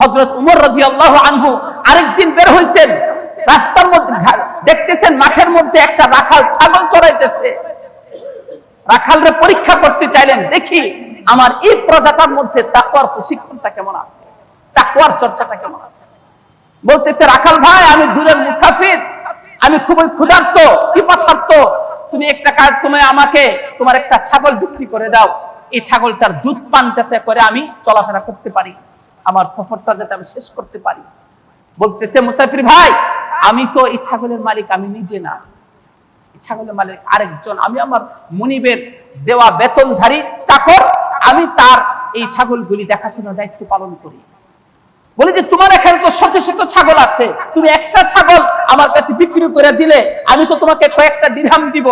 হজরত উমর রাজি আল্লাহ আনহু আরেকদিন বের হয়েছেন রাস্তার মধ্যে দেখতেছেন মাঠের মধ্যে একটা রাখাল ছাগল চড়াইতেছে। রাখালরে পরীক্ষা করতে চাইলেন, দেখি, আমার এই প্রজাতার মধ্যে তাকুয়ার প্রশিক্ষণটা কেমন আছে? তাকুয়ার চর্চাটা কেমন আছে? বলতেছে, রাখাল ভাই, আমি দূরের মুসাফির। আমি খুবই ক্ষুধার্ত, পিপাসার্ত। তুমি একটা কাজ, তুমি আমাকে তোমার একটা ছাগল বিক্রি করে দাও। এই ছাগলটার দুধ পান যাতে করে আমি চলাফেরা করতে পারি। আমার সফরটা যাতে আমি শেষ করতে পারি। বলতেছে মুসাফির ভাই, আমি তো এই ছাগলের মালিক, আমি নিজে না। ছাগলের মালিক আরেকজন, আমি আমার মনিবের দেওয়া বেতনধারী চাকর, আমি তার এই ছাগলগুলি দেখাশোনার দায়িত্ব পালন করি। বলে যে, তোমার এখানে তো শত শত ছাগল আছে। তুমি একটা ছাগল আমার কাছে বিক্রি করে দিলে, আমি তো তোমাকে কয়েকটা দিরহাম দিব।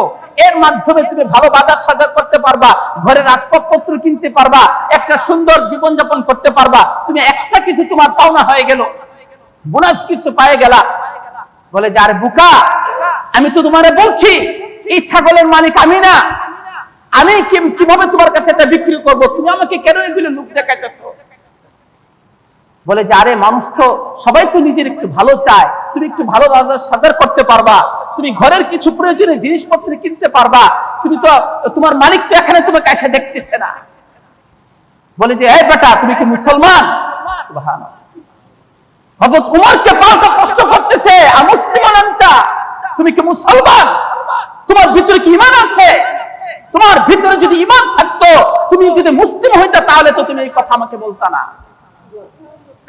এর মাধ্যমে তুমি ভালো বাজার সাজার করতে পারবা ঘরের আসবাবপত্র কিনতে পারবা, একটা সুন্দর জীবন যাপন করতে পারবা। তুমি এক্সট্রা কিছু তোমার পাওনা হয়ে গেল। বোনাস কিছু পায়ে গেলা। বলে যে, আরে বুকা, আমি তো তোমারে বলছি, এই ছাগলের মালিক আমি না। আমি কীভাবে তোমার কাছে এটা বিক্রি করব? তুমি আমাকে কেন এগুলো লোক দেখাইতেছো? বলে যে, আরে মানুষ তো সবাই তো নিজের একটু ভালো চায়। তুমি একটু ভালো সাজার করতে পারবা। তুমি ঘরের কিছু প্রয়োজনীয় জিনিসপত্র কিনতে পারবা। তুমি তো, তোমার মালিক তো এখানে তোমাকে এসে দেখতেছে না। বলে যে, এই বেটা, তুমি কি মুসলমান। হযরত উমরকে পাল্টা প্রশ্ন করতেছে আমুসলিমান আনতা? তুমি কি মুসলমান? তোমার ভিতরে কি ঈমান আছে? তোমার ভিতরে যদি ইমান থাকতো, তুমি যদি মুসলিম হইতা, তাহলে তো তুমি এই কথা আমাকে বলতা না।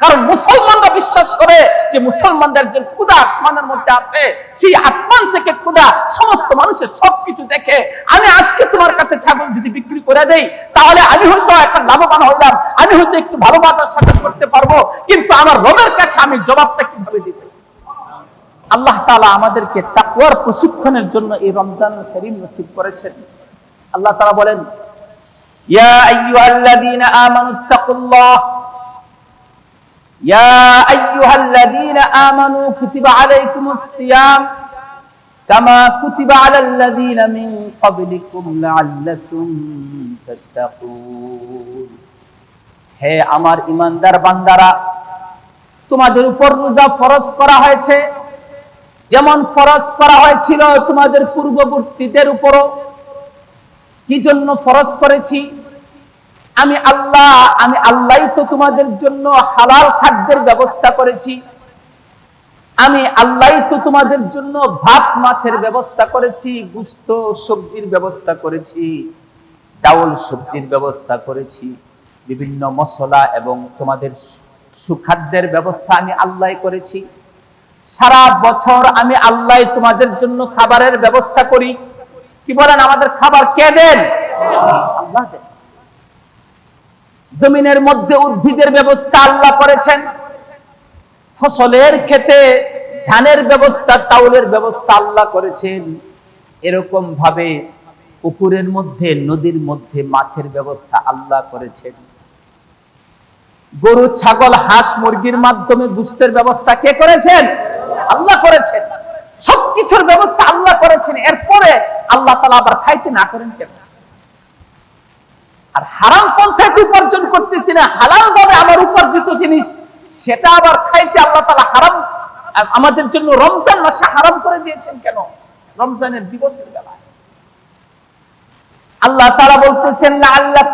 কারণ মুসলমানরা বিশ্বাস করে যে মুসলমানদের একজন ক্ষুদা আসমানের মধ্যে আছে, সেই আসমান থেকে ক্ষুদা সমস্ত মানুষের সবকিছু দেখে আমি আজকে তোমার কাছে ছাগল যদি বিক্রি করে দেই, তাহলে আমি হয়তো একটা লাভবান হইলাম, আমি হয়তো একটু ভালো বাজার সাথে করতে পারব, কিন্তু আমার রবের কাছে আমি জবাবটা কীভাবে দিব? আল্লাহ তাআলা আমাদেরকে তাকওয়ার প্রশিক্ষণের জন্য এই রমজান করিম নসিব করেছেন। আল্লাহ তাআলা বলেন, ইয়া আইয়ুহাল্লাযীনা আমানুত্তাকুল্লাহ يا أيها الذين آمنوا كتب عليكم الصيام كما كتب على الذين من قبلكم لعلكم تتقون হে আমার ইমানদার বান্দারা তোমাদের উপর রোজা ফরজ করা হয়েছে যেমন ফরজ করা হয়েছিল তোমাদের পূর্ববর্তীদের উপরও কি জন্য ফরজ করেছি আমি আল্লাহ আমি আল্লাহ তো তোমাদের জন্য হালাল খাদ্যের ব্যবস্থা করেছি। আমি আল্লাহ তো তোমাদের জন্য ভাত মাছের ব্যবস্থা করেছি, গুস্ত সবজির ব্যবস্থা করেছি, ডাউল সবজির ব্যবস্থা করেছি, বিভিন্ন মশলা এবং তোমাদের সুখাদ্যের ব্যবস্থা আমি আল্লাহ করেছি। সারা বছর আমি আল্লাহ তোমাদের জন্য খাবারের ব্যবস্থা করি। কি বলেন, আমাদের খাবার কে দেন? আল্লাহ দেন। জমিনের মধ্যে উদ্ভিদের ব্যবস্থা আল্লাহ করেছেন। ফসলের ক্ষেতে ধানের ব্যবস্থা, চাউলের ব্যবস্থা আল্লাহ করেছেন। এরকম ভাবে পুকুরের মধ্যে, নদীর মধ্যে মাছের ব্যবস্থা আল্লাহ করেছেন। গরু, ছাগল, হাঁস, মুরগির মাধ্যমে গুস্তের ব্যবস্থা কে করেছেন? আল্লাহ করেছেন। সবকিছুর ব্যবস্থা আল্লাহ করেছেন। এরপরে আল্লাহ তালা আবার খাইতে না করেন কেন? আর হারাম পন্থায় উপার্জন করতেছি না হালাল ভাবে আমার উপার্জিত জিনিস, সেটা আবার খাইতে আল্লাহ তালা হারাম, আমাদের জন্য রমজান মাসে হারাম করে দিয়েছেন কেন? রমজানের দিবসের বেলায়। আল্লাহ তারা বলতেছেন না আল্লাহ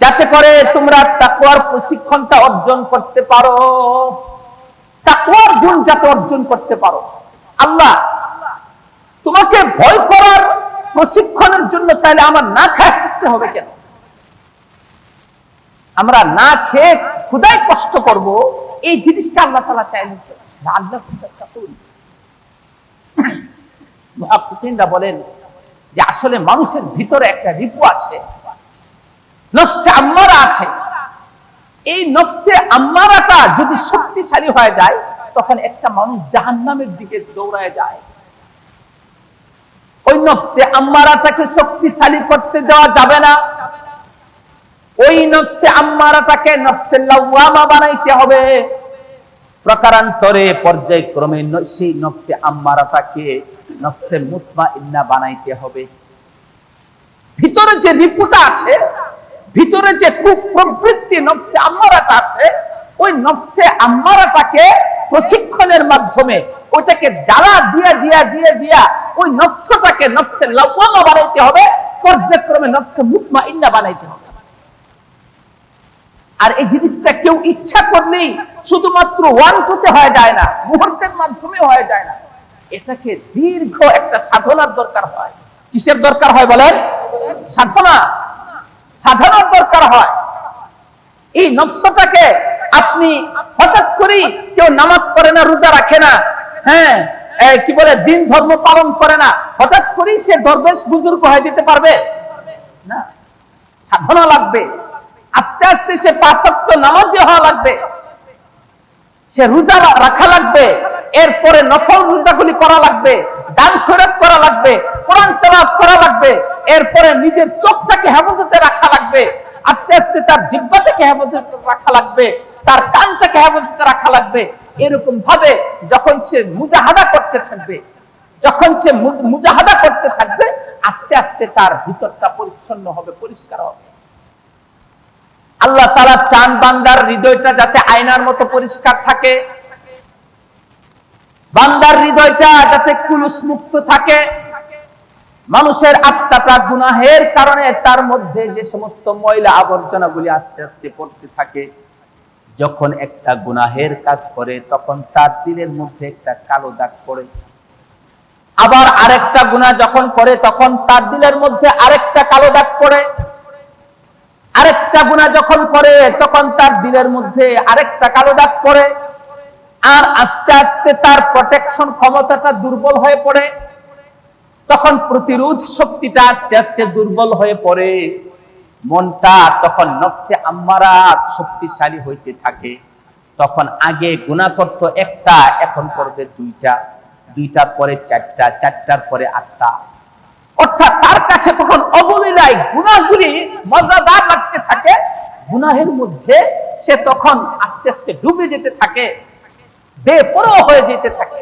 যাতে করে তোমরা তাকওয়ার প্রশিক্ষণটা অর্জন করতে পারো। তাকওয়ার গুণ যাতে অর্জন করতে পারো। আল্লাহ, তোমাকে ভয় করার প্রশিক্ষণের জন্য তাহলে আমার না খায় থাকতে হবে কেন? আমরা না খেয়ে খুদাই কষ্ট করব এই জিনিসটা আল্লাহ তালা? না, আল্লাহ বলেন যে আসলে মানুষের ভিতরে একটা রিপু আছে নফসে আম্মারা আছে। এই নফসে আম্মারাটা যদি শক্তিশালী হয়ে যায় তখন একটা মানুষ জাহান্নামের দিকে দৌড়ায় যায়। ওই নফসে আম্মারাটাকে শক্তিশালী করতে দেওয়া যাবে না। ওই নফসে আম্মারাটাকে নফসে লাওয়ামা বানাইতে হবে। প্রকারান্তরে পর্যায়ক্রমে সেই নফসে আম্মারাটাকে নফসে মুতমা ইন্না বানাইতে হবে। ভিতরে যে রিপুটা আছে, ভিতরে যে কুপ্রবৃত্তি নফসে আম্মারাটা আছে, ওই নফসে আম্মারাটাকে প্রশিক্ষণের মাধ্যমে ওইটাকে জ্বালা দিয়া দিয়া দিয়া দিয়া ওই নফসটাকে নফসে লওয়ামা বানাইতে হবে, পর্যায়ক্রমে নফসে মুতমা ইন্না বানাইতে হবে। আর এই জিনিসটা কেউ ইচ্ছা করলেই শুধুমাত্র হয়ে যায় না, মুহূর্তের মাধ্যমে হয়ে যায় না। এটাকে দীর্ঘ একটা সাধনার দরকার হয়। কিসের দরকার হয় বলেন? সাধনা। সাধনার দরকার হয়। এই নফসটাকে আপনি হঠাৎ করেই কেউ নামাজ পড়ে না, রোজা রাখে না। হ্যাঁ কি বলে, দিন ধর্ম পালন করে না। হঠাৎ করেই সে দরবেশ বুজুর্গ হয়ে যেতে পারবে? না। সাধনা লাগবে। আস্তে আস্তে সে পাঁচক্ত নামাজি হওয়া লাগবে। সে রোজা রাখা লাগবে। এরপরে নফল রোজাগুলি করা লাগবে। দান খরচ করা লাগবে। কোরআন তেলাওয়াত করা লাগবে। এরপরে নিজের চোখটাকে হেফাজতে রাখা লাগবে। আস্তে আস্তে তার জিব্বাটাকে হেফাজতে রাখা লাগবে। তার কানটাকে হেফাজতে রাখা লাগবে। এরকম ভাবে যখন সে মুজাহাদা করতে থাকবে, যখন সে মুজাহাদা করতে থাকবে, আস্তে আস্তে তার ভিতরটা পরিচ্ছন্ন হবে, পরিষ্কার হবে। আল্লাহ তারা চান বান্দার হৃদয়টা যাতে আয়নার মতো পরিষ্কার থাকে। বান্দার হৃদয়টা যাতে কুলুস মুক্ত থাকে। মানুষের আত্মাটা গুনাহের কারণে তার মধ্যে যে সমস্ত ময়লা আবর্জনাগুলি আস্তে আস্তে পড়তে থাকে যখন একটা গুনাহের কাজ করে, তখন তার দিলের মধ্যে একটা কালো দাগ পড়ে। আবার আরেকটা গুনাহ যখন করে, তখন তার দিলের মধ্যে আরেকটা কালো দাগ পড়ে। আরেকটা গুণা যখন করে, তখন তার দিলের মধ্যে আরেকটা কালো দাগ পড়ে। আর আস্তে আস্তে তার প্রোটেকশন ক্ষমতাটা দুর্বল হয়ে পড়ে। তখন প্রতিরোধ শক্তিটা আস্তে আস্তে দুর্বল হয়ে পড়ে। মনটা তখন নফসে আম্মারা শক্তিশালী হইতে থাকে। তখন আগে গুণা করত একটা, এখন করবে দুইটা। দুইটার পরে চারটা, চারটার পরে আটটা। অর্থাৎ তার কাছে তখন অবলীলায় গুনাহগুলি মজাদার লাগতে থাকে। গুনাহের মধ্যে সে তখন আস্তে আস্তে ডুবে যেতে থাকে, বেপরোয়া হয়ে যেতে থাকে।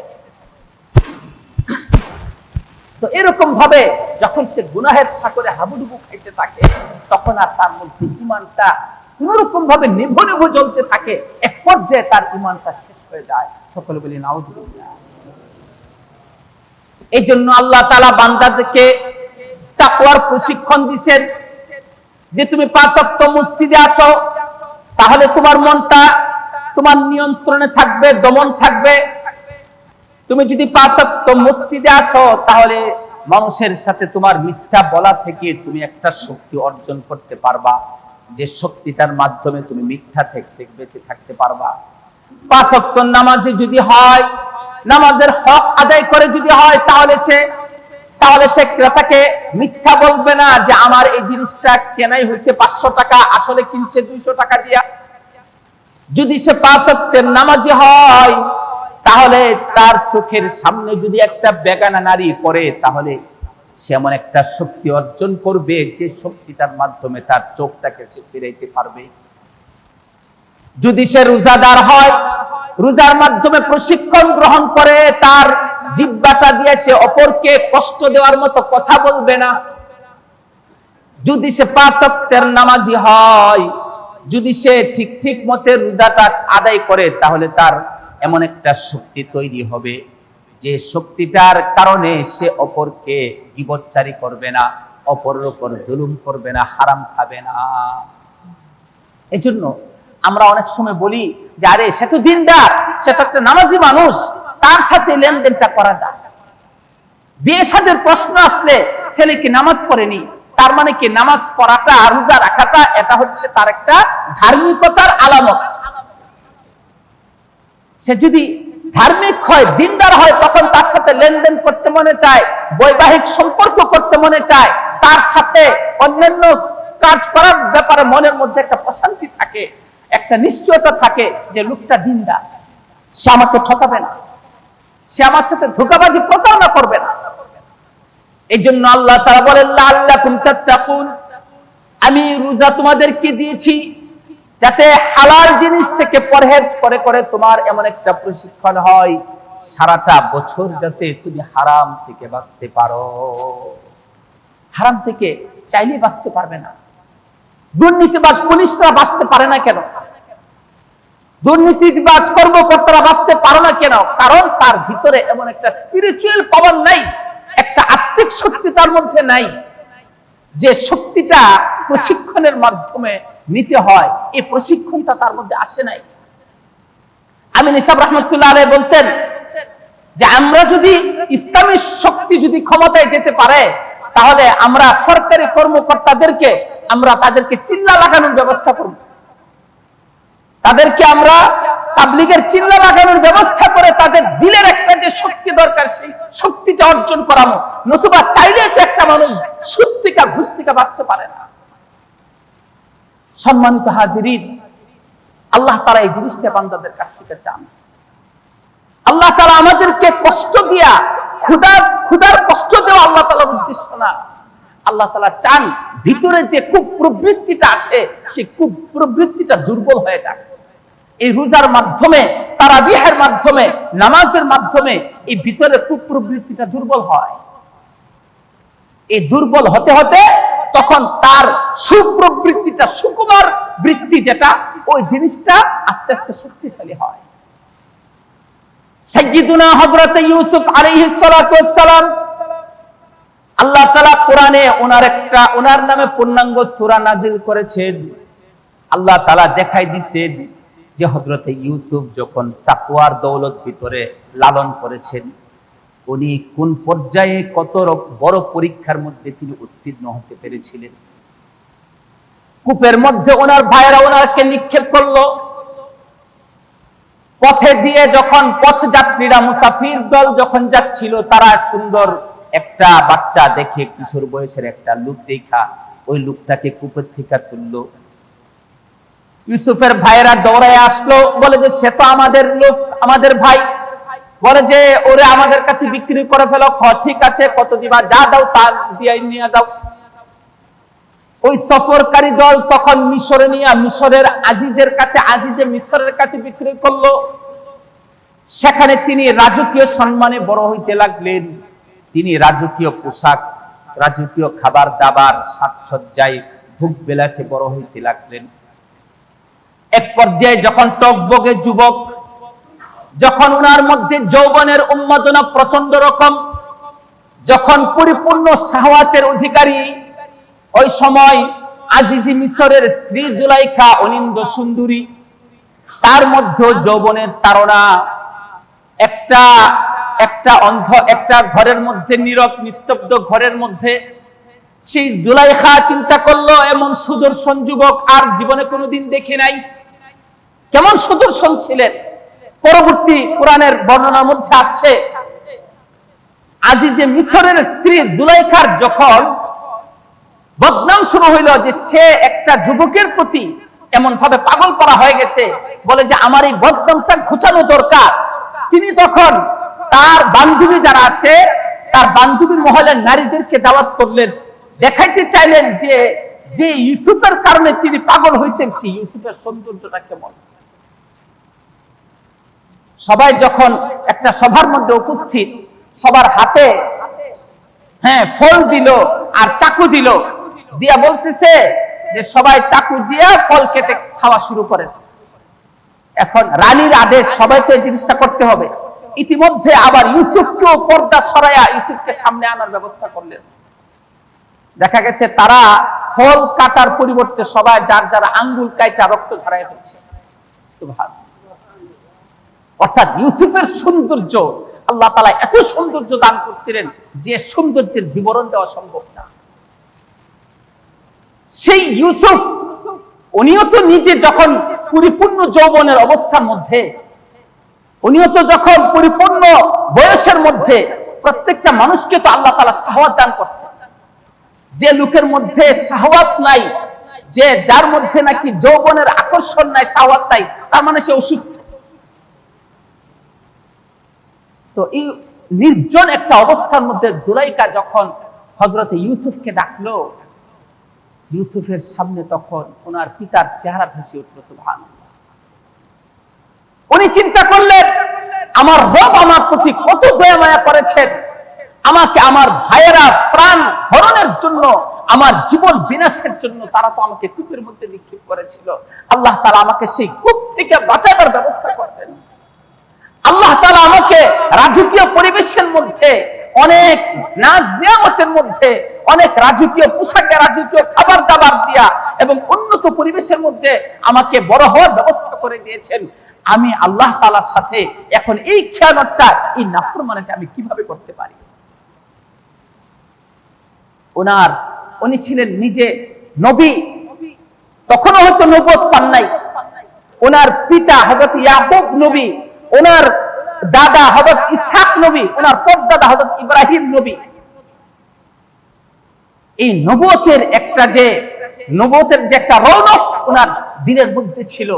তো এরকম ভাবে যখন সে গুনাহের সাগরে হাবুডুবু খাইতে থাকে, তখন আর তার মধ্যে ইমানটা কোন রকম ভাবে নিভু নিভু জ্বলতে থাকে। এক পর্যায়ে তার ইমানটা শেষ হয়ে যায়। সকলে বলি, নাউজুবিল্লাহ। এই জন্য আল্লাহ তালা বান্দাদেরকে তাকওয়ার প্রশিক্ষণ দিচ্ছেন যে, তুমি পাঁচত্ব মসজিদে আসো, তাহলে তোমার মনটা তোমার নিয়ন্ত্রণে থাকবে, দমন থাকবে তুমি যদি পাঁচত্ব মসজিদে আসো, তাহলে মানুষের সাথে তোমার মিথ্যা বলা থেকে তুমি একটা শক্তি অর্জন করতে পারবা। যে শক্তিটার মাধ্যমে তুমি মিথ্যা থেকে বেঁচে থাকতে পারবা। পাঁচত্ব নামাজি যদি হয়, নামাজের হক আদায় করে যদি হয়, তাহলে সে তাহলে সে ক্রেতাকে মিথ্যা বলবে না যে আমার এই জিনিসটা কেনাই হয়েছে, পাঁচশো টাকা, আসলে কিনছে দুইশো টাকা দিয়া। যদি সে পাঁচত্বের নামাজি হয় তাহলে তার চোখের সামনে যদি একটা বেগানা নারী পড়ে, তাহলে সে এমন একটা শক্তি অর্জন করবে যে শক্তিটার মাধ্যমে তার চোখটাকে সে ফিরাইতে পারবে। যদি সে রোজাদার হয়, রোজার মাধ্যমে প্রশিক্ষণ গ্রহণ করে, তার জিব্বাটা দিয়ে সে অপরকে কষ্ট দেওয়ার মতো কথা বলবে না। যদি সে পাঁচ ওয়াক্তের নামাজি হয়, যদি সে ঠিক ঠিক মতে রোজাটা আদায় করে, তাহলে তার এমন একটা শক্তি তৈরি হবে যে শক্তিটার কারণে সে অপরকে বিবচ্চারি করবে না, অপরের উপর জুলুম করবে না, হারাম খাবে না। এই জন্য আমরা অনেক সময় বলি যে, আরে, সে তো দিনদার, সে তো একটা নামাজি মানুষ, তার সাথে লেনদেনটা করা যায়। বিয়ে সাদের প্রশ্ন আসলে, ছেলে কি নামাজ পড়েনি? তার মানে কি নামাজ পড়াটা, রোজা রাখাটা, এটা হচ্ছে তার একটা ধার্মিকতার আলামত। সে যদি ধার্মিক হয়, দিনদার হয়, তখন তার সাথে লেনদেন করতে মনে চায়, বৈবাহিক সম্পর্ক করতে মনে চায়, তার সাথে অন্যান্য কাজ করার ব্যাপারে মনের মধ্যে একটা প্রশান্তি থাকে, একটা নিশ্চয়তা থাকে যে লোকটা দিনদার। সে আমাকে ঠকাবে না। সে আমার সাথে ধোকাবাজি প্রতারণা করবে না। এই জন্য আল্লাহ তারা বলেন আল্লাহ আমি রোজা তোমাদেরকে দিয়েছি। যাতে হালাল জিনিস থেকে পরহেজ করে করে তোমার এমন একটা প্রশিক্ষণ হয়, সারাটা বছর যাতে তুমি হারাম থেকে বাঁচতে পারো। হারাম থেকে চাইলে বাঁচতে পারবে না। দুর্নীতিবাজ পুলিশরা বাঁচতে পারে না কেন? দুর্নীতিবাজ কর্মকর্তারা বাঁচতে পারে না কেন? কারণ তার ভিতরে এমন একটা স্পিরিচুয়াল পাওয়ার নাই, একটা আত্মিক শক্তি তার মধ্যে নাই, যে শক্তিটা প্রশিক্ষণের মাধ্যমে নিতে হয়। এই প্রশিক্ষণটা তার মধ্যে আসে নাই। আমি নিসাব রহমতুল্লাহ আলাই বলতেন যে আমরা যদি ইসলামী শক্তি যদি ক্ষমতায় যেতে পারে, তাহলে আমরা সরকারি কর্মকর্তাদেরকে আমরা তাদেরকে চিল্লা লাগানোর ব্যবস্থা করব। তাদেরকে আমরা তাবলিগের চিল্লা লাগানোর ব্যবস্থা করে তাদের দিলের একটা যে শক্তি দরকার, সেই শক্তিটা অর্জন করানো। নতুবা চাইলে তো একটা মানুষ সত্যিকা ঘুষতিকা বাঁচতে পারে না। সম্মানিত হাজিরিন, আল্লাহ তারা এই জিনিসটা বান্দাদের কাছ থেকে চান। আল্লাহ তারা আমাদেরকে কষ্ট দিয়া ক্ষুদার ক্ষুদার কষ্ট দেওয়া আল্লাহ তালার উদ্দেশ্য না। আল্লাহ তালা চান ভিতরে যে কুপ্রবৃত্তিটা আছে, সেই কুপ্রবৃত্তিটা দুর্বল হয়ে যায় এই রোজার মাধ্যমে তারা বিহের মাধ্যমে, নামাজের মাধ্যমে এই ভিতরে কুপ্রবৃত্তিটা দুর্বল হয়। এই দুর্বল হতে হতে তখন তার সুপ্রবৃত্তিটা সুকুমার বৃত্তি যেটা, ওই জিনিসটা আস্তে আস্তে শক্তিশালী হয়। হযরত ইউসুফ আলাইহিস সালাতু ওয়াসসালাম, আল্লাহ তাআলা কোরআনে ওনার একটা, ওনার নামে পূর্ণাঙ্গ সূরা নাজিল করেছেন। আল্লাহ তাআলা দেখাই দিয়েছেন যে হযরত ইউসুফ যখন তাকওয়ার দৌলত ভিতরে লালন করেছেন, উনি কোন পর্যায়ে কত বড় পরীক্ষার মধ্যে তিনি উত্তীর্ণ হতে পেরেছিলেন? কূপের মধ্যে ওনার ভাইয়েরা ওনারকে নিক্ষেপ করল। পথে দিয়ে যখন পথ যাত্রীরা মুসাফির দল যখন যাচ্ছিল, তারা সুন্দর একটা বাচ্চা দেখে কিশোর বয়সের একটা লোক দেখা। ওই লোকটাকে কূপের থেকে তুললো। ইউসুফের ভাইয়েরা দৌড়ায় আসলো, বলে যে, সে তো আমাদের লোক, আমাদের ভাই। বলে যে, ওরে আমাদের কাছে বিক্রি করে ফেলো ঠিক আছে, কত দিবা, যা দাও, তা দিয়ে নিয়ে যাও। ওই সফরকারী দল তখন মিশরে নিয়ে, মিশরের আজিজের কাছে, আজিজে মিশরের কাছে বিক্রি করল। সেখানে তিনি রাজকীয় সম্মানে বড় হইতে লাগলেন। তিনি রাজকীয় পোশাক, রাজকীয় খাবার দাবার সাজসজ্জায় ভোগ বিলাসে বড় হইতে লাগলেন। এক পর্যায়ে যখন টকবগে যুবক, যখন উনার মধ্যে যৌবনের উন্মাদনা প্রচণ্ড রকম, যখন পরিপূর্ণ সাহওয়াতের অধিকারী ওই সময় আজিজি মিশরের স্ত্রী জুলাইখা অনিন্দ সুন্দরী, তার মধ্যে যৌবনের তারা একটা একটা অন্ধ, একটা ঘরের মধ্যে নীরব, নিস্তব্ধ ঘরের মধ্যে সেই জুলাইখা চিন্তা করল, এমন সুদর্শন যুবক আর জীবনে কোনোদিন দেখে নাই। কেমন সুদর্শন ছিলেন? পরবর্তী কোরআনের বর্ণনার মধ্যে আসছে, আজিজে মিশরের স্ত্রী জুলাইখার যখন বদনাম শুরু হইল যে সে একটা যুবকের প্রতি এমন ভাবে পাগল করা হয়ে গেছে। বলে যে আমার এই বদনামটা ঘুচানো দরকার। তিনি তখন তার বান্ধবী যারা আছে, তার বান্ধবী মহলের নারীদেরকে দাওয়াত করলেন। দেখাইতে চাইলেন যে যে ইউসুফের কারণে তিনি পাগল হয়েছেন সেই ইউসুফের সৌন্দর্যটা কেমন? সবাই যখন একটা সভার মধ্যে উপস্থিত, সবার হাতে হ্যাঁ ফল দিল আর চাকু দিল দিয়া বলতেছে যে সবাই চাকু দিয়া ফল কেটে খাওয়া শুরু করেন। এখন রানীর আদেশ সবাই তো এই জিনিসটা করতে হবে। ইতিমধ্যে আবার ইউসুফকেও পর্দা সরাইয়া ইউসুফকে সামনে আনার ব্যবস্থা করলেন। দেখা গেছে তারা ফল কাটার পরিবর্তে সবাই যার যারা আঙ্গুল কাইটা রক্ত ঝরাই হচ্ছে অর্থাৎ ইউসুফের সৌন্দর্য, আল্লাহ তালা এত সৌন্দর্য দান করছিলেন যে সৌন্দর্যের বিবরণ দেওয়া সম্ভব না। সেই ইউসুফ, উনিও তো নিজে যখন পরিপূর্ণ যৌবনের অবস্থার মধ্যে, উনিও তো যখন পরিপূর্ণ বয়সের মধ্যে প্রত্যেকটা মানুষকে তো আল্লাহ তালা সাহওয়াত দান করছে যে লোকের মধ্যে সাহওয়াত নাই, যে যার মধ্যে নাকি যৌবনের আকর্ষণ নাই সাহওয়াত নাই, তার মানে সে অসুস্থ। তো এই নির্জন একটা অবস্থার মধ্যে জুলাইকা যখন হজরত ইউসুফকে ডাকলো ইউসুফের সামনে তখন ওনার পিতার চেহারা ভেসে উঠল সুবহান উনি চিন্তা করলেন, আমার রব আমার প্রতি কত দয়া মায়া করেছেন। আমাকে আমার ভাইয়েরা প্রাণ হরণের জন্য, আমার জীবন বিনাশের জন্য তারা তো আমাকে কূপের মধ্যে নিক্ষেপ করেছিল। আল্লাহ তালা আমাকে সেই কূপ থেকে বাঁচাবার ব্যবস্থা করছেন। আল্লাহ তালা আমাকে রাজকীয় পরিবেশের মধ্যে অনেক নাচ নিয়ামতের মধ্যে, অনেক রাজকীয় পোশাকে রাজকীয় খাবার দাবার দিয়া এবং উন্নত পরিবেশের মধ্যে আমাকে বড় হওয়ার ব্যবস্থা করে দিয়েছেন। আমি আল্লাহ তালার সাথে এখন এই খেয়ানতটা, এই নাফরমানেটা আমি কীভাবে করতে পারি? ওনার, উনি ছিলেন নিজে নবী। তখনও হয়তো নবত পান নাই। ওনার পিতা হজরত ইয়াকুব নবী। ওনার দাদা হজরত ইসহাক নবী ওনার পরদাদা হজরত ইব্রাহিম নবী। এই নবতের একটা যে নবতের যে একটা রৌনক ওনার দিনের মধ্যে ছিল।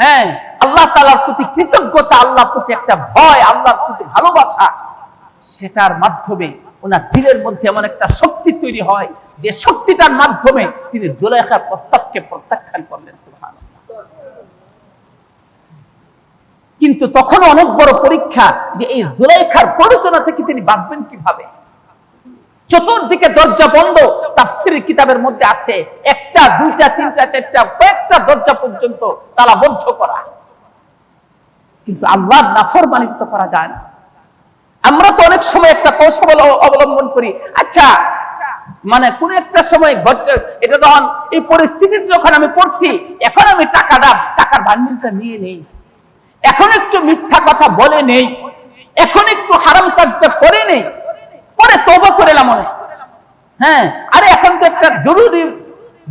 হ্যাঁ আল্লাহ তালার প্রতি কৃতজ্ঞতা, আল্লাহর প্রতি একটা ভয়, আল্লাহর প্রতি ভালোবাসা, সেটার মাধ্যমে ওনার দিলের মধ্যে এমন একটা শক্তি তৈরি হয়, যে শক্তিটার মাধ্যমে তিনি জুলাইখার প্রস্তাবকে প্রত্যাখ্যান করলেন। কিন্তু তখন অনেক বড় পরীক্ষা যে এই জুলাইখার প্ররোচনা থেকে তিনি বাঁচবেন কীভাবে? চতুর্দিকে দরজা বন্ধ, তাফসিরের কিতাবের মধ্যে আসছে, একটা, দুইটা, তিনটা, চারটা, কয়েকটা দরজা পর্যন্ত তালা বন্ধ করা। কিন্তু আল্লাহর নাফরমানি তো করা যায় না। আমরা তো অনেক সময় একটা কৌশল অবলম্বন করি। আচ্ছা মানে কোন একটা সময় এটা তখন এই পরিস্থিতির যখন আমি পড়ছি, এখন আমি টাকাটা, টাকার বান্ডিলটা নিয়ে নেই। এখন একটু মিথ্যা কথা বলে নেই, এখন একটু হারাম কাজটা করে নেই, পরে তবা করেলাম মনে হ্যাঁ আরে এখন তো একটা জরুরি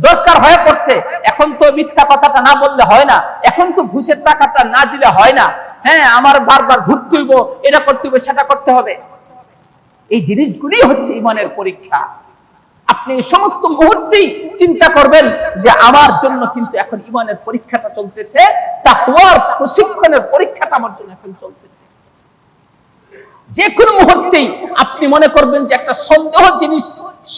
দরকার হয়ে পড়ছে, এখন তো মিথ্যা কথাটা না বললে হয় না, এখন তো ঘুষের টাকাটা না দিলে হয় না। হ্যাঁ আমার বারবার ঘুরতে হইব, এটা করতে হইব, সেটা করতে হবে। এই জিনিসগুলি হচ্ছে ইমানের পরীক্ষা। আপনি সমস্ত মুহূর্তেই চিন্তা করবেন যে আমার জন্য কিন্তু এখন ইমানের পরীক্ষাটা চলতেছে, তাকওয়ার, প্রশিক্ষণের পরীক্ষাটা আমার জন্য এখন চলতেছে। যে কোনো মুহূর্তেই আপনি মনে করবেন যে একটা সন্দেহ জিনিস,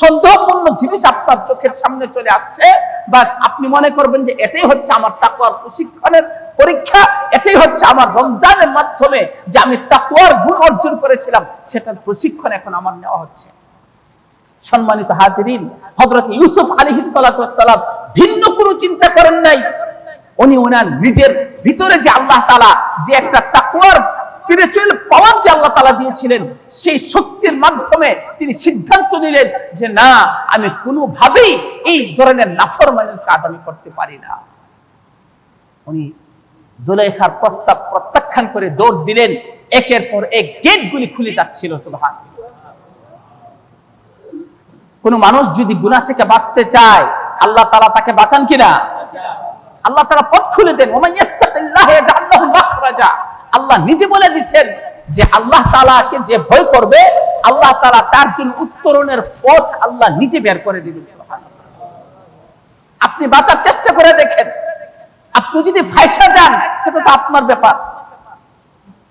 সন্দেহপূর্ণ জিনিস আপনার চোখের সামনে চলে আসছে বাস আপনি মনে করবেন যে এটাই হচ্ছে আমার তাকুয়ার প্রশিক্ষণের পরীক্ষা, এটাই হচ্ছে আমার রমজানের মাধ্যমে যে আমি তাকুয়ার গুণ অর্জন করেছিলাম, সেটার প্রশিক্ষণ এখন আমার নেওয়া হচ্ছে। সম্মানিত হাজিরিন হজরত ইউসুফ আলী সালাম ভিন্ন কোনো চিন্তা করেন নাই। উনি ওনার নিজের ভিতরে যে আল্লাহ তালা যে একটা তাকুয়ার স্পিরিচুয়াল পাওয়ার যে আল্লাহ তালা দিয়েছিলেন, সেই শক্তির মাধ্যমে তিনি সিদ্ধান্ত নিলেন যে না, আমি কোনোভাবেই এই ধরনের নাফরমানের কাজ আমি করতে পারি না। উনি প্রস্তাব প্রত্যাখ্যান করে দৌড় দিলেন। একের পর এক গেটগুলি খুলে যাচ্ছিল কোন মানুষ যদি গুনাহ থেকে বাঁচতে চায়, আল্লাহ তালা তাকে বাঁচান কিনা? আল্লাহ তারা পথ খুলে দেন আল্লাহ নিজে বলে দিচ্ছেন যে আল্লাহ তাআলাকে যে ভয় করবে, আল্লাহ তাআলা তার জন্য উত্তরণের পথ আল্লাহ নিজে বের করে দিবেন আপনি বাঁচার চেষ্টা করে দেখেন। আপনি যদি ফাইসা যান, সেটা তো আপনার ব্যাপার।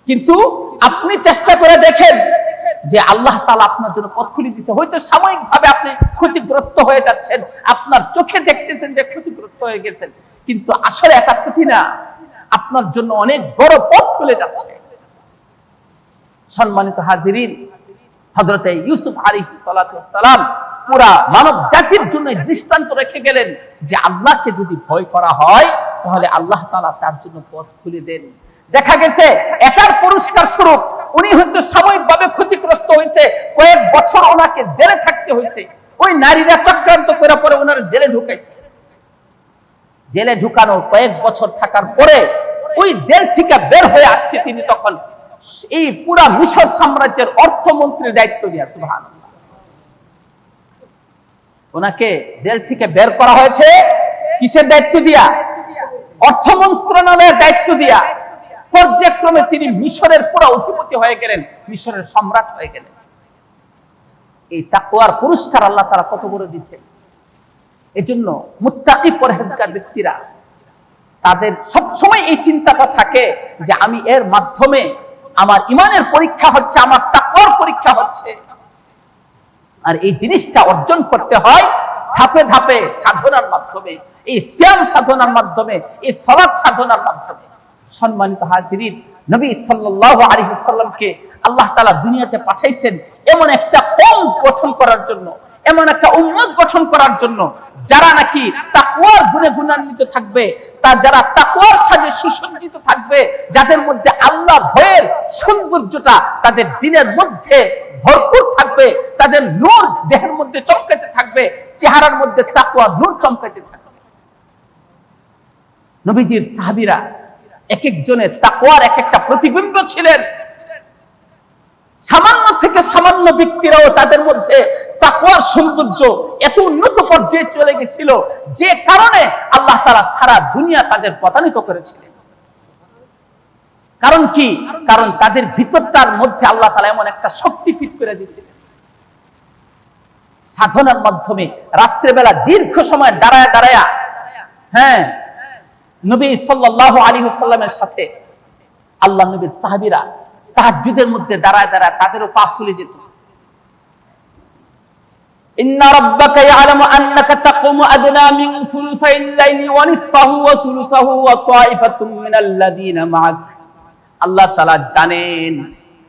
কিন্তু আপনি চেষ্টা করে দেখেন যে আল্লাহ তালা আপনার জন্য পথ খুলে দিতে হয়তো সাময়িক ভাবে আপনি ক্ষতিগ্রস্ত হয়ে যাচ্ছেন, আপনার চোখে দেখতেছেন যে ক্ষতিগ্রস্ত হয়ে গেছেন, কিন্তু আসলে এটা ক্ষতি না, আপনার জন্য অনেক বড় পথ খুলে যাচ্ছে। সম্মানিত হাজিরিন হজরতে ইউসুফ আলী সালাম পুরা মানব জাতির জন্য দৃষ্টান্ত রেখে গেলেন যে আল্লাহকে যদি ভয় করা হয়, তাহলে আল্লাহ তালা তার জন্য পথ খুলে দেন। দেখা গেছে এটার পুরস্কার স্বরূপ উনি হয়তো সাময়িকভাবে ক্ষতিগ্রস্ত হয়েছে। কয়েক বছর ওনাকে জেলে থাকতে হয়েছে। ওই নারীরা চক্রান্ত করে পরে ওনার জেলে ঢুকাইছে। জেলে ঢুকানো কয়েক বছর থাকার পরে ওই জেল থেকে বের হয়ে আসছে তিনি তখন। এই পুরা মিশর সাম্রাজ্যের অর্থমন্ত্রীর দায়িত্ব নিয়ে সুবহান ওনাকে জেল থেকে বের করা হয়েছে। কিসের দায়িত্ব দিয়া? অর্থ মন্ত্রণালয়ের দায়িত্ব দিয়া। পর্যায়ক্রমে তিনি মিশরের পুরো অধিপতি হয়ে গেলেন, মিশরের সম্রাট হয়ে গেলেন। এই তাকুয়ার পুরস্কার আল্লাহ তারা কত বড় দিছে এজন্য মুত্তাকি পরহেজগার ব্যক্তিরা, তাদের সব সময় এই চিন্তাটা থাকে যে আমি এর মাধ্যমে আমার ইমানের পরীক্ষা হচ্ছে, আমার তাকওয়ার পরীক্ষা হচ্ছে। আর এই জিনিসটা অর্জন করতে হয় ধাপে ধাপে সাধনার মাধ্যমে, এই শ্যাম সাধনার মাধ্যমে, এই সলাৎ সাধনার মাধ্যমে। সম্মানিত হাজিরিন, নবী সাল্লাল্লাহু আলাইহি সাল্লামকে আল্লাহ তাআলা দুনিয়াতে পাঠাইছেন এমন একটা কম গঠন করার জন্য, এমন একটা উন্মত গঠন করার জন্য যারা নাকি তাকুয়ার গুণে গুণান্বিত থাকবে, তা যারা তাকুয়ার সাজে সুসজ্জিত থাকবে, যাদের মধ্যে আল্লাহ ভয়ের সৌন্দর্যটা তাদের দিনের মধ্যে ভরপুর থাকবে, তাদের নূর দেহের মধ্যে চমকাতে থাকবে, চেহারার মধ্যে তাকুয়া নূর চমকাতে থাকবে। নবীজির সাহাবিরা এক একজনের তাকুয়ার এক একটা প্রতিবিম্ব ছিলেন। সামান্য থেকে সামান্য ব্যক্তিরাও তাদের মধ্যে তাকুয়ার সৌন্দর্য এত উন্নত পর্যায়ে চলে গেছিল, যে কারণে আল্লাহ তারা সারা দুনিয়া তাদের পতানিত করেছিলেন। কারণ কি? কারণ তাদের ভিতরটার মধ্যে আল্লাহ তালা এমন একটা শক্তি ফিট করে দিয়েছিলেন। সাধনার মাধ্যমে রাত্রেবেলা দীর্ঘ সময় দাঁড়ায় দাঁড়ায় হ্যাঁ নবী সাল্লাহ আলী সাল্লামের সাথে আল্লাহ নবীর সাহাবিরা তাহাজুদের মধ্যে দাঁড়ায় দাঁড়ায় তাদেরও পা ফুলে যেত إن ربك يعلم أنك تقوم أدنى من ثلثي الليل ونصفه وثلثه وطائفة من الذين معك আল্লাহ তালা জানেন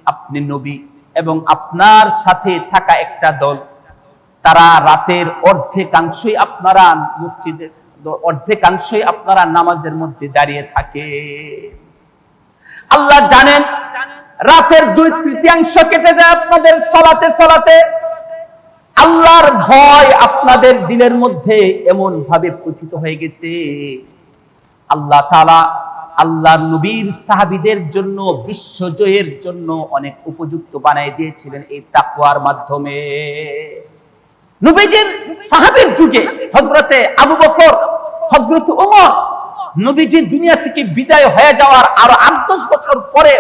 আপনি নবী এবং আপনার সাথে থাকা একটা দল তারা রাতের অর্ধেকাংশই আপনারা মসজিদে অর্ধেকাংশই আপনারা নামাজের মধ্যে দাঁড়িয়ে থাকে। আল্লাহ জানেন, রাতের দুই তৃতীয়াংশ কেটে যায় আপনাদের সলাতে সলাতে। আল্লাহর ভয় আপনাদের দিলের মধ্যে এমন ভাবে পথিত হয়ে গেছে। আল্লাহ তালা আল্লাহ নবীর সাহাবিদের জন্য বিশ্বজয়ের জন্য অনেক উপযুক্ত বানাই দিয়েছিলেন এই তাকুয়ার মাধ্যমে। নবীজির সাহাবের যুগে হজরতে আবু বকর হজরত উমর নবীজি দুনিয়া থেকে বিদায় হয়ে যাওয়ার আরও আট দশ বছর পরে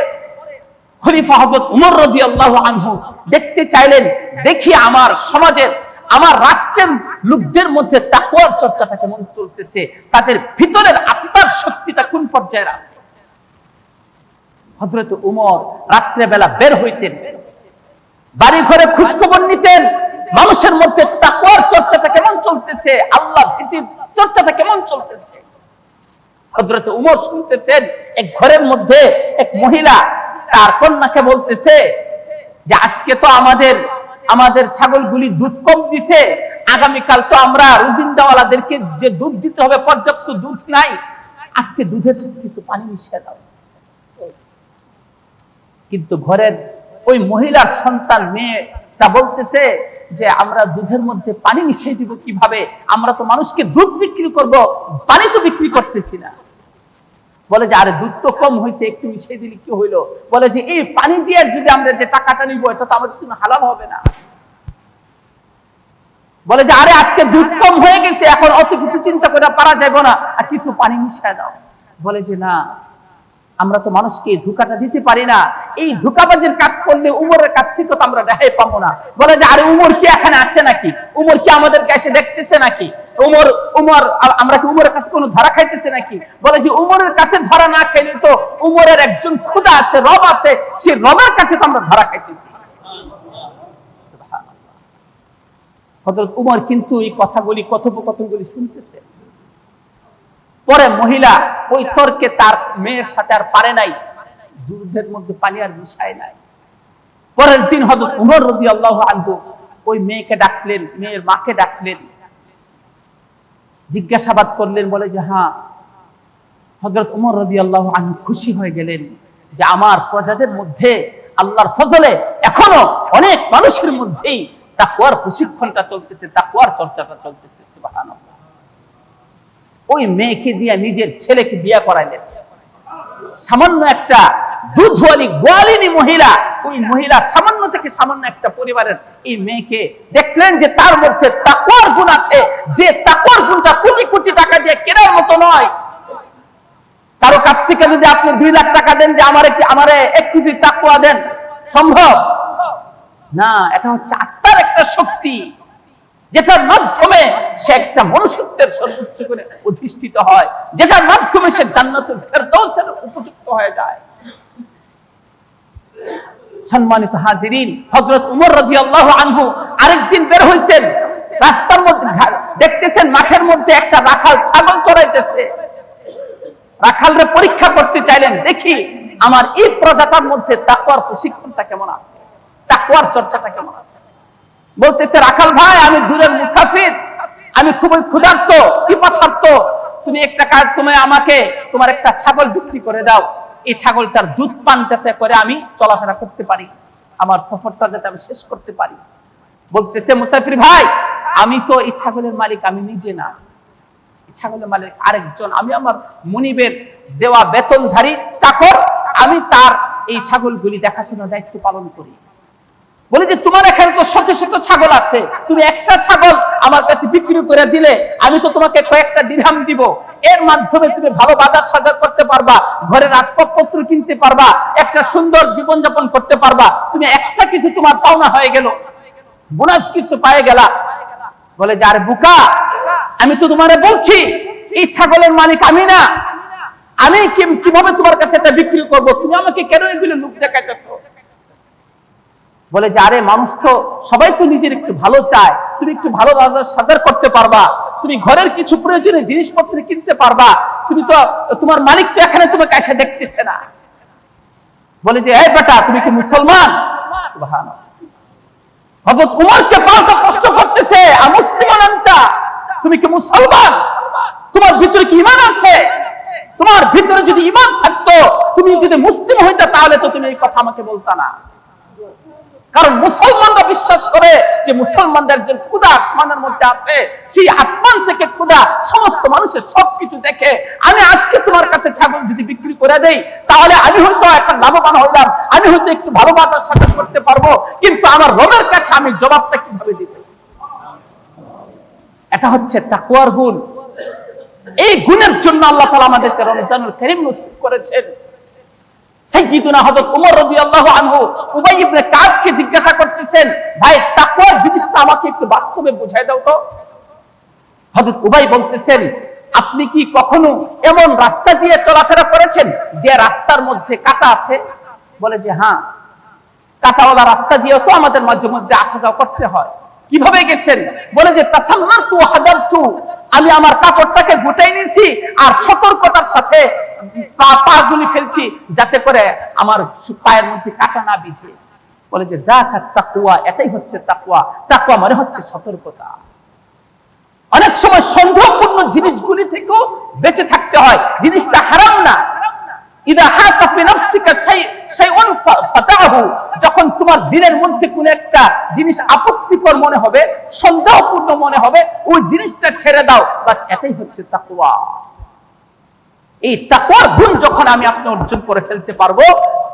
খলিফা হজরত উমর রদি আল্লাহ আনহু দেখতে চাইলেন, দেখি আমার সমাজের, আমার রাষ্ট্রের লোকদের মধ্যে তাকুয়ার চর্চাটা কেমন চলতেছে? তাদের ভিতরের আত্মার শক্তিটা কোন পর্যায়ের আছে? হজরত উমর রাত্রে বেলা বের হইতেন। বাড়ি ঘরে খোঁজখবর নিতেন, মানুষের মধ্যে তাকুয়ার চর্চাটা কেমন চলতেছে, আল্লাহ ভীতির চর্চাটা কেমন চলতেছে? হজরত উমর শুনতেছেন, এক ঘরের মধ্যে এক মহিলা তার কন্যাকে বলতেছে যে, আজকে তো আমাদের আমাদের ছাগলগুলি দুধ কম দিছে, আগামীকাল তো আমরা রুজিন্দাওয়ালাদেরকে যে দুধ দিতে হবে, পর্যাপ্ত দুধ নাই, আজকে দুধের সাথে কিছু পানি মিশিয়ে দাও। কিন্তু ঘরের ওই মহিলার সন্তান মেয়েটা বলতেছে যে, আমরা দুধের মধ্যে পানি মিশিয়ে দিব কীভাবে? আমরা তো মানুষকে দুধ বিক্রি করব, পানি তো বিক্রি করতেছি না। বলে যে, আরে দুধ তো কম হয়েছে, একটু মিশিয়ে দিলে কি হইল? বলে যে, এই পানি দিয়ে যদি আমরা যে টাকাটা নিব, এটা তো আমাদের জন্য হালাল হবে না। বলে যে, আরে আজকে দুধ কম হয়ে গেছে, এখন অত কিছু চিন্তা করে পারা যাবে না, আর কিছু পানি মিশিয়ে দাও। বলে যে, না আমরা তো মানুষকে ধোকাটা দিতে পারি না। এই ধোকাবাজের কাজ করলে উমরের কাছ থেকে তো আমরা রেহাই পাবো না। বলে যে, আরে উমর কি এখানে আছে নাকি? উমর কি আমাদের কাছে দেখতেছে নাকি? উমর উমর আমরা কি উমরের কাছে কোনো ধরা খাইতেছে নাকি? বলে যে, উমরের কাছে ধরা না খাইলে তো উমরের একজন খুদা আছে, রব আছে, সেই রবের কাছে তো আমরা ধরা খাইতেছি। হজরত উমর কিন্তু এই কথাগুলি কথোপকথনগুলি শুনতেছে। পরে মহিলা ওই তর্কে তার মেয়ের সাথে আর পারে নাই, দুধের মধ্যে পানি আর মিশায় নাই। পরের দিন হজরত উমর রবি আল্লাহ আনহু ওই মেয়েকে ডাকলেন, মেয়ের মাকে ডাকলেন। জিজ্ঞাসাবাদ করলেন, বলে যে হ্যাঁ হজরত উমর রবি আল্লাহ আনহু খুশি হয়ে গেলেন যে, আমার প্রজাদের মধ্যে আল্লাহর ফজলে এখনও অনেক মানুষের মধ্যেই তাকুয়ার প্রশিক্ষণটা চলতেছে তাকুয়ার চর্চাটা চলতেছে, সুবহানাল্লাহ। ওই মেয়েকে দিয়ে নিজের ছেলেকে বিয়া করাইলেন। সামান্য একটা দুধওয়ালি, গোয়ালিনী মহিলা, ওই মহিলা সামান্য থেকে সামান্য একটা পরিবারের এই মেয়েকে দেখলেন যে তার মধ্যে তাকুয়ার গুণ আছে, যে তাকুয়ার গুণটা কোটি কোটি টাকা দিয়ে কেনার মতো নয়। কারও কাছ থেকে যদি আপনি দুই লাখ টাকা দেন যে আমার একটি আমার এক কেজি তাকুয়া দেন, সম্ভব? না, এটা হচ্ছে আত্মার একটা শক্তি। যেটার মাধ্যমে সে একটা মনুষ্যত্বের সর্বোচ্চ করে অধিষ্ঠিত হয়, যেটার মাধ্যমে সে জান্নাতুল ফেরদৌসের উপযুক্ত হয়ে যায়। সম্মানিত হাজিরিন, হযরত উমর রাদিয়াল্লাহু আনহু আরেকদিন বের হইছেন। রাস্তার মধ্যে দেখতেছেন মাঠের মধ্যে একটা রাখাল ছাগল চড়াইতেছে। রাখালরে পরীক্ষা করতে চাইলেন, দেখি, আমার এই প্রজাতার মধ্যে তাকওয়ার প্রশিক্ষণটা কেমন আছে? তাকওয়ার চর্চাটা কেমন আছে? বলতেছে, রাখাল ভাই, আমি দূরের মুসাফির। আমি খুবই ক্ষুধার্ত পিপাসার্ত তুমি একটা কাজ তুমি আমাকে, তোমার একটা ছাগল বিক্রি করে দাও। এই ছাগলটার দুধ পান যাতে করে আমি চলাফেরা করতে পারি, আমার সফরটা যাতে আমি শেষ করতে পারি। বলতেছে, মুসাফির ভাই, আমি তো এই ছাগলের মালিক, আমি নিজে না। ছাগলের মালিক আরেকজন। আমি আমার মুনিবের দেওয়া বেতনধারী চাকর। আমি তার এই ছাগলগুলি দেখাশোনার দায়িত্ব পালন করি। বলি যে, তোমার এখানে তো শত শত ছাগল আছে। তুমি একটা ছাগল আমার কাছে বিক্রি করে দিলে, আমি তো তোমাকে কয়েকটা দিরহাম দিব। এর মাধ্যমে তুমি ভালো বাজার সাজার করতে পারবা, ঘরের আসবাবপত্র কিনতে পারবা, একটা সুন্দর জীবন যাপন করতে পারবা। তুমি এক্সট্রা কিছু তোমার পাওনা হয়ে গেল। বোনাস কিছু পায়ে গেলা। বলে যে, আরে বুকা, আমি তো তোমারে বলছি, এই ছাগলের মালিক আমি না। আমি কীভাবে তোমার কাছে এটা বিক্রি করব? তুমি আমাকে কেন এগুলো লোক দেখাইতেছো? বলে যে, আরে মানুষ তো সবাই তো নিজের একটু ভালো চায়। তুমি একটু ভালো সাজার করতে পারবা। তুমি ঘরের কিছু প্রয়োজনীয় জিনিসপত্র কিনতে পারবা। তুমি তো, তোমার মালিক তো এখানে তোমাকে এসে দেখতেছে না। বলে যে, এই বেটা, তুমি কি মুসলমান। হযরত উমরকে পাল্টা প্রশ্ন করতেছে আমুসলিমান আনতা? তুমি কি মুসলমান? তোমার ভিতরে কি ঈমান আছে? তোমার ভিতরে যদি ঈমান থাকতো, তুমি যদি মুসলিম হইতা, তাহলে তো তুমি এই কথা আমাকে বলতা না। কারণ মুসলমানরা বিশ্বাস করে যে মুসলমানদের একজন ক্ষুদা আসমানের মধ্যে আছে। সেই আসমান থেকে ক্ষুদা সমস্ত মানুষের সবকিছু দেখে। আমি আজকে তোমার কাছে ছাগল যদি বিক্রি করে দেই, তাহলে আমি হয়তো একটা লাভবান হইলাম। আমি হয়তো একটু ভালো বাজার সাথে করতে পারব। কিন্তু আমার রবের কাছে আমি জবাবটা কীভাবে দিব? এটা হচ্ছে তাকুয়ার গুণ। এই গুণের জন্য আল্লাহ তালা আমাদেরকে রমজানুল করিম নসিব করেছেন। জিজ্ঞাসা করতেছেন, ভাই জিনিসটা আমাকে একটু বাস্তবে বুঝাই দাও তো। উবাই বলতেছেন, আপনি কি কখনো এমন রাস্তা দিয়ে চলাফেরা করেছেন যে রাস্তার মধ্যে কাটা আছে? বলে যে হ্যাঁ কাটাওয়ালা রাস্তা দিয়ে তো আমাদের মাঝে মধ্যে আসা যাওয়া করতে হয়। কীভাবে গেছেন? বলে যে, তাসাম্মারতু হাদারতু। আমি আমার কাপড়টাকে গুটাই নিয়েছি আর সতর্কতার সাথে পা পা গুলি ফেলছি যাতে করে আমার পায়ের মধ্যে কাটা না বিধে। বলে যে যা তাকুয়া এটাই হচ্ছে তাকুয়া তাকুয়া মানে হচ্ছে সতর্কতা। অনেক সময় সন্দেহপূর্ণ জিনিসগুলি থেকেও বেঁচে থাকতে হয়। জিনিসটা হারাম না। ইদা হাকা ফি নাফসিকা শাই শাইউন যখন তোমার দিনের মধ্যে কোন একটা জিনিস আপত্তিকর মনে হবে, সন্দেহপূর্ণ মনে হবে, ওই জিনিসটা ছেড়ে দাও, বাস এটাই হচ্ছে তাকওয়া। এই তাকওয়ার গুণ যখন আমি আপনি অর্জন করে ফেলতে পারব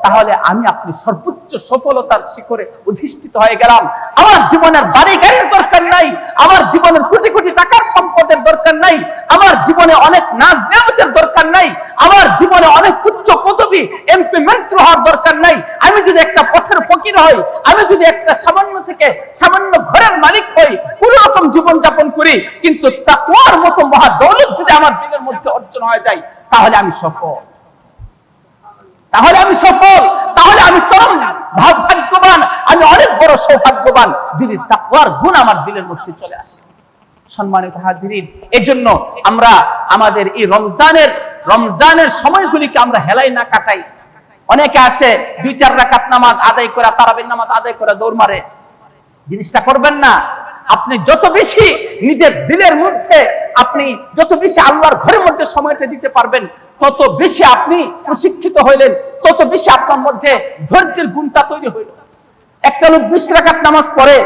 তাহলে আমি আপনি সর্বোচ্চ সফলতার শিখরে অধিষ্ঠিত হয়ে গেলাম। আমার জীবনের বাড়ি গাড়ির দরকার নাই, আমার জীবনের কোটি কোটি টাকার সম্পদের দরকার নাই, আমার জীবনে অনেক নাচ নিয়ামতের দরকার নাই, আমার জীবনে অনেক উচ্চ পদবী, এমপি মন্ত্রী হওয়ার দরকার নাই। আমি যদি একটা পথের ফকির হই, আমি যদি একটা সামান্য থেকে সামান্য ঘরের মালিক হই কোন রকম জীবন যাপন করি, কিন্তু তাকওয়ার মতো মহা দৌলত যদি আমার দিনের মধ্যে অর্জন হয়ে যায়, তাহলে আমি সফল। তাহলে আমি সফল, তাহলে আমি চরম ভাগ্যবান, আমি অনেক বড় সৌভাগ্যবান। যদি তাকওয়ার গুণ আমার দিলের মধ্যে চলে আসে। সম্মানিত হাজিরিন, এজন্য আমরা আমাদের এই রমজানের রমজানের সময়গুলিকে আমরা হেলাই না কাটাই। অনেকে আছে দুই চার রাকাত নামাজ আদায় করা, তারাবির নামাজ আদায় করা, দৌড় মারে। জিনিসটা করবেন না। আপনি যত বেশি নিজের দিলের মধ্যে আপনি যত বেশি আল্লাহর ঘরের মধ্যে সময়টা দিতে পারবেন, তত বেশি আপনি প্রশিক্ষিত হইলেন, তত বেশি আপনার মধ্যে ধৈর্যের গুণটা তৈরি হইল। একটা লোক বিশ রাকাত নামাজ পড়ে,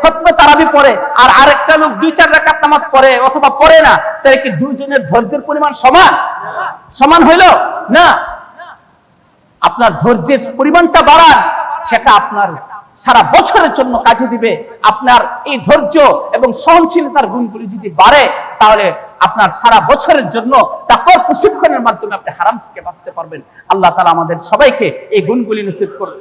খতমে তারাবি পড়ে, আর আরেকটা লোক দুই, চার রাকাত নামাজ পড়ে অথবা পড়ে না, তাহলে কি দুইজনের ধৈর্যের পরিমাণ সমান? সমান হইল? না। আপনার ধৈর্যের পরিমাণটা বাড়ান, সেটা আপনার সারা বছরের জন্য কাজে দিবে। আপনার এই ধৈর্য এবং সহনশীলতার গুণগুলি যদি বাড়ে, তাহলে আপনার সারা বছরের জন্য তাকর প্রশিক্ষণের মাধ্যমে আপনি হারাম থেকে বাঁচতে পারবেন। আল্লাহ তালা আমাদের সবাইকে এই গুণগুলি নিষেধ করুন